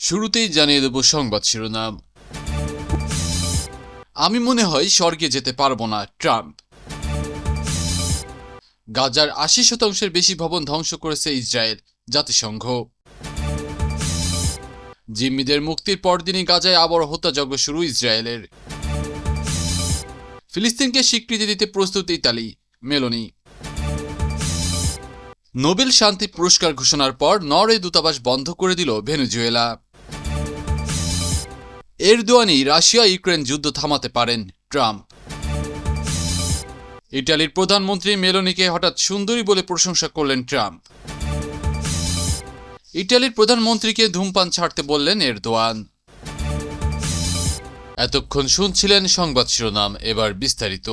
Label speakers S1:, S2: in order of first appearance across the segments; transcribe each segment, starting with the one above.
S1: শুরুতেই জানিয়ে দেব সংবাদ শিরোনাম। আমি মনে হয় স্বর্গে যেতে পারব না, ট্রাম্প। গাজার আশি শতাংশের বেশি ভবন ধ্বংস করেছে ইসরায়েল জাতিসংঘ। জিম্মিদের মুক্তির পরদিনই গাজায় আবার হত্যাযজ্ঞ শুরু ইসরায়েলের। ফিলিস্তিনকে স্বীকৃতি দিতে প্রস্তুত ইতালি, মেলোনি। নোবেল শান্তি পুরস্কার ঘোষণার পর নরওয়ে দূতাবাস বন্ধ করে দিল ভেনেজুয়েলা। এরদোয়ানি রাশিয়া ইউক্রেন যুদ্ধ থামাতে পারেন ট্রাম্প। ইটালির প্রধানমন্ত্রী মেলোনিকে হঠাৎ সুন্দরী বলে প্রশংসা করলেন ট্রাম্প। ইটালির প্রধানমন্ত্রীকে ধূমপান ছাড়তে বললেন এরদোয়ান। এতক্ষণ শুনছিলেন সংবাদ শিরোনাম, এবার বিস্তারিত।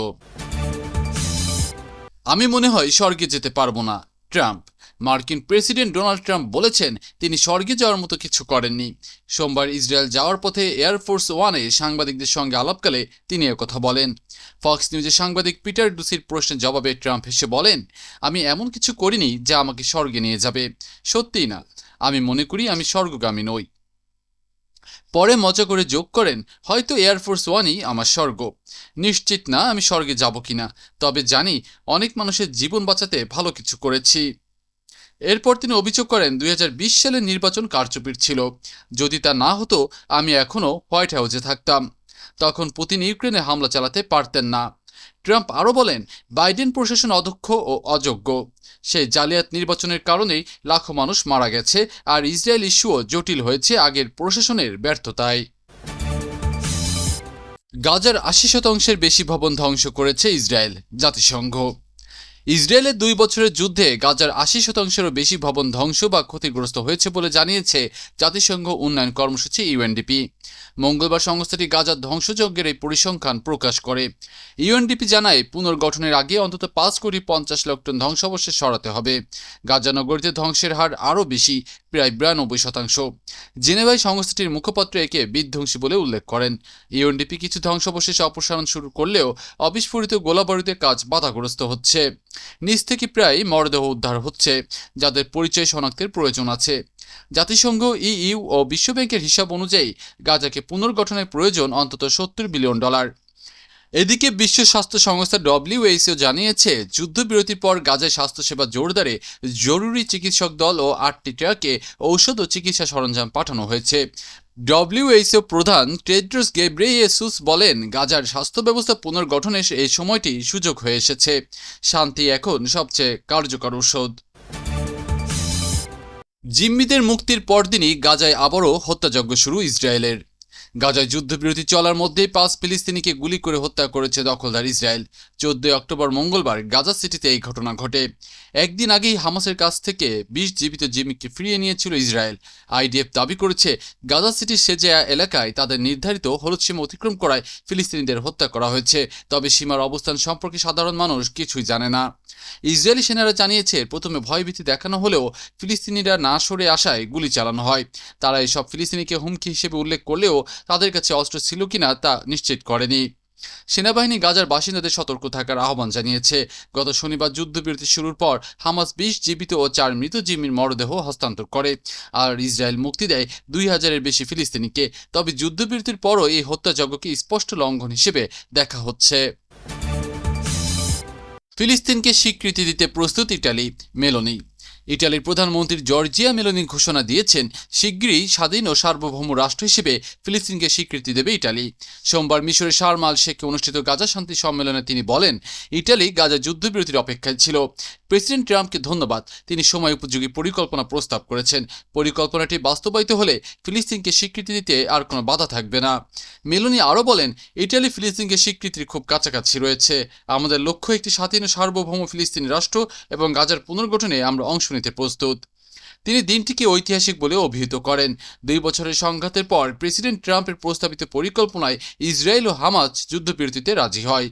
S1: আমি মনে হয় স্বর্গে যেতে পারব না, ট্রাম্প। মার্কিন প্রেসিডেন্ট ডোনাল্ড ট্রাম্প বলেছেন তিনি স্বর্গে যাওয়ার মতো কিছু করেননি। সোমবার ইসরায়েল যাওয়ার পথে এয়ারফোর্স ওয়ানে সাংবাদিকদের সঙ্গে আলাপকালে তিনি কথা বলেন। ফক্স নিউজের সাংবাদিক পিটার ডুসির প্রশ্নের জবাবে ট্রাম্প হেসে বলেন, আমি এমন কিছু করিনি যা আমাকে স্বর্গে নিয়ে যাবে। সত্যিই না। আমি মনে করি আমি স্বর্গগামী নই। পরে মজা করে যোগ করেন, হয়তো এয়ারফোর্স ওয়ানই আমার স্বর্গ। নিশ্চিত না আমি স্বর্গে যাব কিনা, তবে জানি অনেক মানুষের জীবন বাঁচাতে ভালো কিছু করেছি। এরপর তিনি অভিযোগ করেন দুই হাজার বিশ সালের নির্বাচন কারচুপির ছিল। যদি তা না হতো, আমি এখনও হোয়াইট হাউসে থাকতাম। তখন পুতিন ইউক্রেনে হামলা চালাতে পারতেন না। ট্রাম্প আরও বলেন, বাইডেন প্রশাসন অদক্ষ ও অযোগ্য। সেই জালিয়াত নির্বাচনের কারণেই লাখো মানুষ মারা গেছে আর ইসরায়েল ইস্যুও জটিল হয়েছে আগের প্রশাসনের ব্যর্থতায়। গাজার আশি শতাংশের বেশি ভবন ধ্বংস করেছে ইসরায়েল জাতিসংঘ। ইসরায়েলের দুই বছরের যুদ্ধে গাজার আশি শতাংশেরও বেশি ভবন ধ্বংস বা ক্ষতিগ্রস্ত হয়েছে বলে জানিয়েছে জাতিসংঘ উন্নয়ন কর্মসূচি ইউএনডিপি। মঙ্গলবার সংস্থাটি গাজার ধ্বংসযজ্ঞের এই পরিসংখ্যান প্রকাশ করে। ইউএনডিপি জানায়, পুনর্গঠনের আগে অন্তত পাঁচ কোটি পঞ্চাশ লক্ষ টন ধ্বংসাবশেষ সরাতে হবে। গাজা নগরীতে ধ্বংসের হার আরও বেশি, প্রায় বিরানব্বই শতাংশ। জেনেভায় সংস্থাটির মুখপাত্র একে বিধ্বংসী বলে উল্লেখ করেন। ইউএনডিপি কিছু ধ্বংসাবশেষ অপসারণ শুরু করলেও অবিস্ফোরিত গোলাবারুদের কাজ বাধাগ্রস্ত হচ্ছে। নিচ থেকে প্রায় মরদেহ উদ্ধার হচ্ছে, যাদের পরিচয় শনাক্তের প্রয়োজন আছে। জাতিসংঘ, ইইউ ও বিশ্বব্যাংকের হিসাব অনুযায়ী গাজাকে পুনর্গঠনের প্রয়োজন অন্তত সত্তর বিলিয়ন ডলার। এদিকে বিশ্ব স্বাস্থ্য সংস্থা ডব্লিউএইচও জানিয়েছে, যুদ্ধবিরতির পর গাজায় স্বাস্থ্যসেবা জোরদারে জরুরি চিকিৎসক দল ও আটটি ট্রাকে ঔষধ ও চিকিৎসা সরঞ্জাম পাঠানো হয়েছে। ডব্লিউএইচও প্রধান টেড্রোস গেব্রেয়েসুস বলেন, গাজার স্বাস্থ্য ব্যবস্থা পুনর্গঠনের এই সময়টি সুযোগ হয়ে এসেছে। শান্তি এখন সবচেয়ে কার্যকর ঔষধ। জিম্মিদের মুক্তির পরদিনই গাজায় আবারও হত্যাযজ্ঞ শুরু ইসরায়েলের। গাজায় যুদ্ধবিরতি চলার মধ্যেই পাঁচ ফিলিস্তিনিকে গুলি করে হত্যা করেছে দখলদার ইসরায়েল। চোদ্দই অক্টোবর মঙ্গলবার গাজা সিটিতে এই ঘটনা ঘটে। একদিন আগেই হামাসের কাছ থেকে বিশ জীবিত জিম্মিকে ফিরিয়ে নিয়েছিল ইসরায়েল। আইডিএফ দাবি করেছে, গাজা সিটির সেজেয়া এলাকায় তাদের নির্ধারিত হলুদ সীমা অতিক্রম করায় ফিলিস্তিনিদের হত্যা করা হয়েছে। তবে সীমার অবস্থান সম্পর্কে সাধারণ মানুষ কিছুই জানে না। ইসরায়েলি সেনারা জানিয়েছে, প্রথমে ভয়ভীতি দেখানো হলেও ফিলিস্তিনিরা না সরে আসায় গুলি চালানো হয়। তারা এসব ফিলিস্তিনিকে হুমকি হিসেবে উল্লেখ করলেও তাদের কাছে অস্ত্র ছিল কিনা তা নিশ্চিত করেনি। সেনাবাহিনী গাজার বাসিন্দাদের সতর্ক থাকার আহ্বান জানিয়েছে। গত শনিবার যুদ্ধবিরতি শুরুর পর হামাস বিশ জীবিত ও চার মৃত জিম্মির মরদেহ হস্তান্তর করে আর ইসরায়েল মুক্তি দেয় দুই হাজারের বেশি ফিলিস্তিনিকে। তবে যুদ্ধবিরতির পরও এই হত্যাযজ্ঞকে স্পষ্ট লঙ্ঘন হিসেবে দেখা হচ্ছে। ফিলিস্তিনকে স্বীকৃতি দিতে প্রস্তুত ইটালি, মেলোনি। ইটালির প্রধানমন্ত্রী জর্জিয়া মেলোনি ঘোষণা দিয়েছেন শিগগিরই স্বাধীন ও সার্বভৌম রাষ্ট্র হিসেবে ফিলিস্তিনকে স্বীকৃতি দেবে ইটালি। সোমবার মিশরের শারমাল শেখে অনুষ্ঠিত গাজা শান্তি সম্মেলনে তিনি বলেন, ইটালি গাজা যুদ্ধবিরতির অপেক্ষায় ছিল। প্রেসিডেন্ট ট্রাম্পকে ধন্যবাদ। তিনি সময় উপযোগী পরিকল্পনা প্রস্তাব করেছেন। পরিকল্পনাটি বাস্তবায়িত হলে ফিলিস্তিনকে স্বীকৃতি দিতে আর কোনো বাধা থাকবে না। মেলোনি আরও বলেন, ইটালি ফিলিস্তিনকে স্বীকৃতির খুব কাছাকাছি রয়েছে। আমাদের লক্ষ্য একটি স্বাধীন সার্বভৌম ফিলিস্তিনি রাষ্ট্র এবং গাজার পুনর্গঠনে আমরা অংশ নিতে প্রস্তুত। তিনি দিনটিকে ঐতিহাসিক বলে অভিহিত করেন। দুই বছরের সংঘাতের পর প্রেসিডেন্ট ট্রাম্পের প্রস্তাবিত পরিকল্পনায় ইসরায়েল ও হামাজ যুদ্ধবিরতিতে রাজি হয়।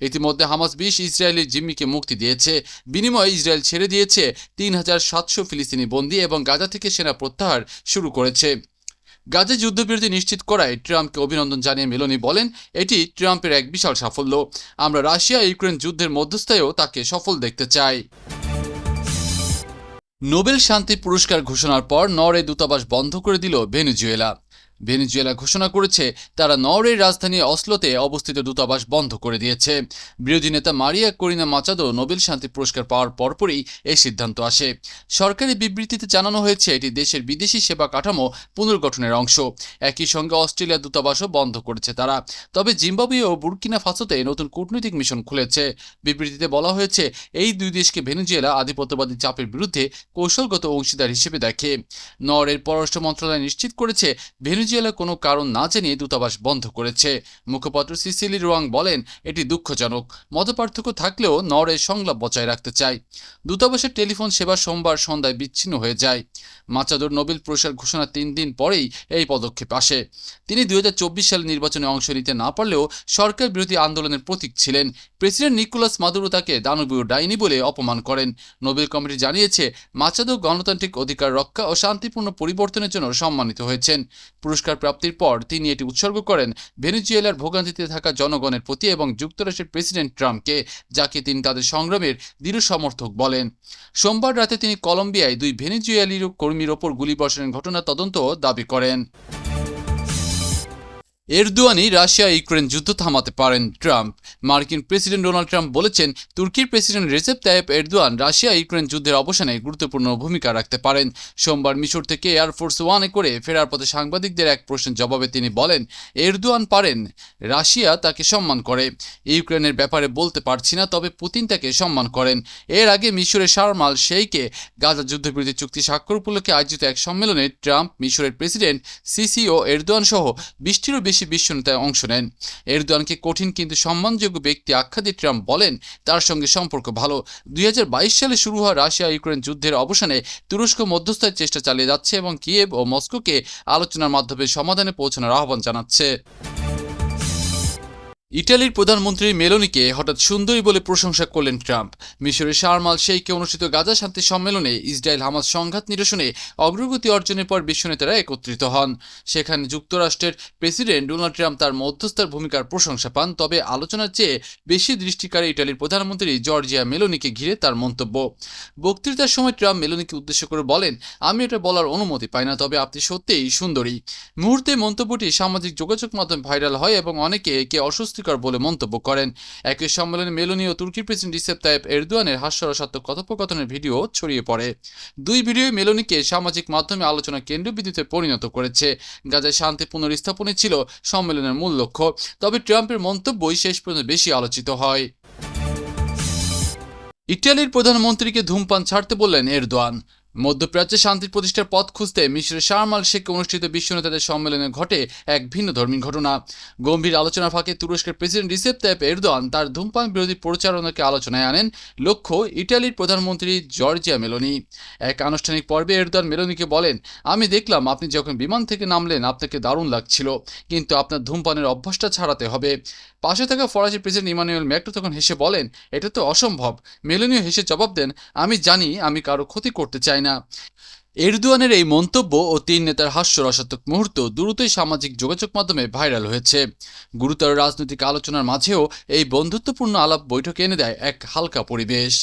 S1: ইতিমধ্যে হামাস বিশ ইসরায়েলি জিম্মিকে মুক্তি দিয়েছে। বিনিময়ে ইসরায়েল ছেড়ে দিয়েছে তিন হাজার সাতশো ফিলিস্তিনি বন্দী এবং গাজা থেকে সেনা প্রত্যাহার শুরু করেছে। গাজা যুদ্ধবিরতি নিশ্চিত করায় ট্রাম্পকে অভিনন্দন জানিয়ে মেলোনি বলেন, এটি ট্রাম্পের এক বিশাল সাফল্য। আমরা রাশিয়া ইউক্রেন যুদ্ধের মধ্যস্থায়ও তাকে সফল দেখতে চাই। নোবেল শান্তি পুরস্কার ঘোষণার পর নরে দূতাবাস বন্ধ করে দিল ভেনেজুয়েলা। ভেনেজুয়েলা ঘোষণা করেছে, তারা নরওয়ের রাজধানী অসলোতে অবস্থিত দূতাবাস বন্ধ করে দিয়েছে। বিরোধী নেতা মারিয়া করিনা মাচাদো নোবেল শান্তি পুরস্কার পাওয়ার পরপরই এই সিদ্ধান্ত আসে। সরকারি বিবৃতিতে জানানো হয়েছে, এটি দেশের বিদেশি সেবা কাঠামো পুনর্গঠনের অংশ। একই সঙ্গে অস্ট্রেলিয়া দূতাবাসও বন্ধ করেছে তারা। তবে জিম্বাবুয়ে ও বুর্কিনা ফাসোতে নতুন কূটনৈতিক মিশন খুলেছে। বিবৃতিতে বলা হয়েছে, এই দুই দেশকে ভেনেজুয়েলা আধিপত্যবাদী চাপের বিরুদ্ধে কৌশলগত অংশীদার হিসেবে দেখে। নরের পররাষ্ট্র মন্ত্রণালয় নিশ্চিত করেছে, ভেনেজুয়েলা কোনো কারণ না জেনে দূতাবাস বন্ধ করেছে। মুখপাত্র সিসিলি রোয়াং বলেন, এটি দুঃখজনক। মতপার্থক্য থাকলেও নরে সংলাপ বজায় রাখতে চায়। দূতাবাসের টেলিফোন সেবা সোমবার সন্ধ্যায় বিচ্ছিন্ন হয়ে যায়। মাচাদোর নোবেল পুরস্কার ঘোষণা তিন দিন পরেই এই পদক্ষেপ আসে। তিনি দুই সালে নির্বাচনে অংশ নিতে না পারলেও সরকার বিরোধী আন্দোলনের প্রতীক ছিলেন। প্রেসিডেন্ট নিকোলাস মাদুরো তাকে দানবীয় ডাইনি বলে অপমান করেন। নোবেল কমিটি জানিয়েছে মাচাদো গণতান্ত্রিক অধিকার রক্ষা ও শান্তিপূর্ণ পরিবর্তনের জন্য সম্মানিত হয়েছেন। পুরস্কার প্রাপ্তির পর তিনি এটি উৎসর্গ করেন ভেনেজুয়েলার ভোগান্তিতে থাকা জনগণের প্রতি এবং যুক্তরাষ্ট্রের প্রেসিডেন্ট ট্রাম্পকে, যাকে তিনি তাদের সংগ্রামের দৃঢ় সমর্থক বলেন। সোমবার রাতে তিনি কলম্বিয়ায় দুই ভেনেজুয়েলির কর্মীর ওপর গুলিবর্ষণের ঘটনা তদন্ত দাবি করেন। এরদোয়ানি রাশিয়া ইউক্রেন যুদ্ধ থামাতে পারেন ট্রাম্প। মার্কিন প্রেসিডেন্ট ডোনাল্ড ট্রাম্প বলেছেন, তুর্কির president Recep Tayyip Erdogan Russia Ukraine যুদ্ধের অবসানে গুরুত্বপূর্ণ ভূমিকা রাখতে পারেন। সোমবার মিশর থেকে এয়ারফোর্স ওয়ানে করে ফেরার পথে সাংবাদিকদের এক প্রশ্নের জবাবে তিনি বলেন, এরদোয়ান পারেন, রাশিয়া তাকে সম্মান করে। ইউক্রেনের ব্যাপারে বলতে পারছি না, তবে পুতিন তাকে সম্মান করেন। এর আগে মিশরের শারমাল শেইকে গাজা যুদ্ধবিরতি চুক্তি স্বাক্ষর উপলক্ষে আয়োজিত এক সম্মেলনে ট্রাম্প, মিশরের প্রেসিডেন্ট সিসি ও এরদোয়ান সহ বিশটিরও বেশি বিশ্ব নেতায় অংশ নেন। এরদোয়ানকে কঠিন কিন্তু সম্মানযোগ্য ব্যক্তি আখ্যা দিয়ে ট্রাম্প বলেন, তার সঙ্গে সম্পর্ক ভালো। দুই হাজার বাইশ সালে শুরু হওয়া রাশিয়া ইউক্রেন যুদ্ধের অবসানে তুরস্ক মধ্যস্থায় চেষ্টা চালিয়ে যাচ্ছে এবং কিয়েব ও মস্কোকে আলোচনার মাধ্যমে সমাধানে পৌঁছানোর আহ্বান জানাচ্ছে। ইটালির প্রধানমন্ত্রী মেলোনিকে হঠাৎ সুন্দরী বলে প্রশংসা করলেন ট্রাম্প। মিশরের শারমাল শেইকে অনুষ্ঠিত গাজা শান্তি সম্মেলনে ইসরায়েল হামাস সংঘাত নিরসনে অগ্রগতি অর্জনের পর বিশ্বনেতারা একত্রিত হন। সেখানে যুক্তরাষ্ট্রের প্রেসিডেন্ট ডোনাল্ড ট্রাম্প তার মধ্যস্থার ভূমিকার প্রশংসা পান, তবে আলোচনার চেয়ে বেশি দৃষ্টিকারে ইটালির প্রধানমন্ত্রী জর্জিয়া মেলোনিকে ঘিরে তার মন্তব্য। বক্তৃতার সময় ট্রাম্প মেলোনিকে উদ্দেশ্য করে বলেন, আমি এটা বলার অনুমতি পাই না, তবে আপনি সত্যিই সুন্দরী। মুহূর্তে মন্তব্যটি সামাজিক যোগাযোগ মাধ্যমে ভাইরাল হয় এবং অনেকে একে অস্বস্তিকর বলে মন্তব্য করেন। একই সম্মেলনে মেলোনি ও তুর্কির প্রেসিডেন্ট রিসেপ তাইপ এরদোয়ানের হাস্যরসাত্মক কথোপকথনের ভিডিও ছড়িয়ে পড়ে। দুই ভিডিও মেলোনিকে সামাজিক মাধ্যমে আলোচনা কেন্দ্রবিন্দুতে পরিণত করেছে। গাজায় শান্তি পুনর্স্থাপনই ছিল সম্মেলনের মূল লক্ষ্য। তবে ট্রাম্পের মন্তব্যই শেষ পর্যন্ত বেশি আলোচিত হয়। ইটালির প্রধানমন্ত্রীকে ধূমপান ছাড়তে বললেন এরদোয়ান। মধ্যপ্রাচ্যে শান্তির প্রতিষ্ঠার পথ খুঁজতে মিশরের শারমাল শেখে অনুষ্ঠিত বিশ্ব নেতাদের সম্মেলনে ঘটে এক ভিন্ন ধর্মী ঘটনা। গম্ভীর আলোচনার ফাঁকে তুরস্কের প্রেসিডেন্ট রিসেপ তাইপ এরদোয়ান তার ধূমপান বিরোধী প্রচারণাকে আলোচনায় আনেন লক্ষ্য ইটালির প্রধানমন্ত্রী জর্জিয়া মেলোনি। এক আনুষ্ঠানিক পর্বে এরদোয়ান মেলোনিকে বলেন, আমি দেখলাম আপনি যখন বিমান থেকে নামলেন, আপনাকে দারুণ লাগছিল, কিন্তু আপনার ধূমপানের অভ্যাসটা ছাড়াতে হবে। পাশে থাকা ফরাসি প্রেসিডেন্ট ইমানুয়েল ম্যাক্রো তখন হেসে বলেন, এটা তো অসম্ভব। মেলোনিও হেসে জবাব দেন, আমি জানি আমি কারও ক্ষতি করতে চাই না। এরদুয়ানের এই মন্তব্য ও তিন নেতার হাস্যরসাত্মক মুহূর্ত দ্রুতই সামাজিক যোগাযোগ মাধ্যমে ভাইরাল হয়েছে। গুরুতর রাজনৈতিক আলোচনার মাঝেও এই বন্ধুত্বপূর্ণ আলাপ বৈঠকে এনে দেয় এক হালকা পরিবেশ।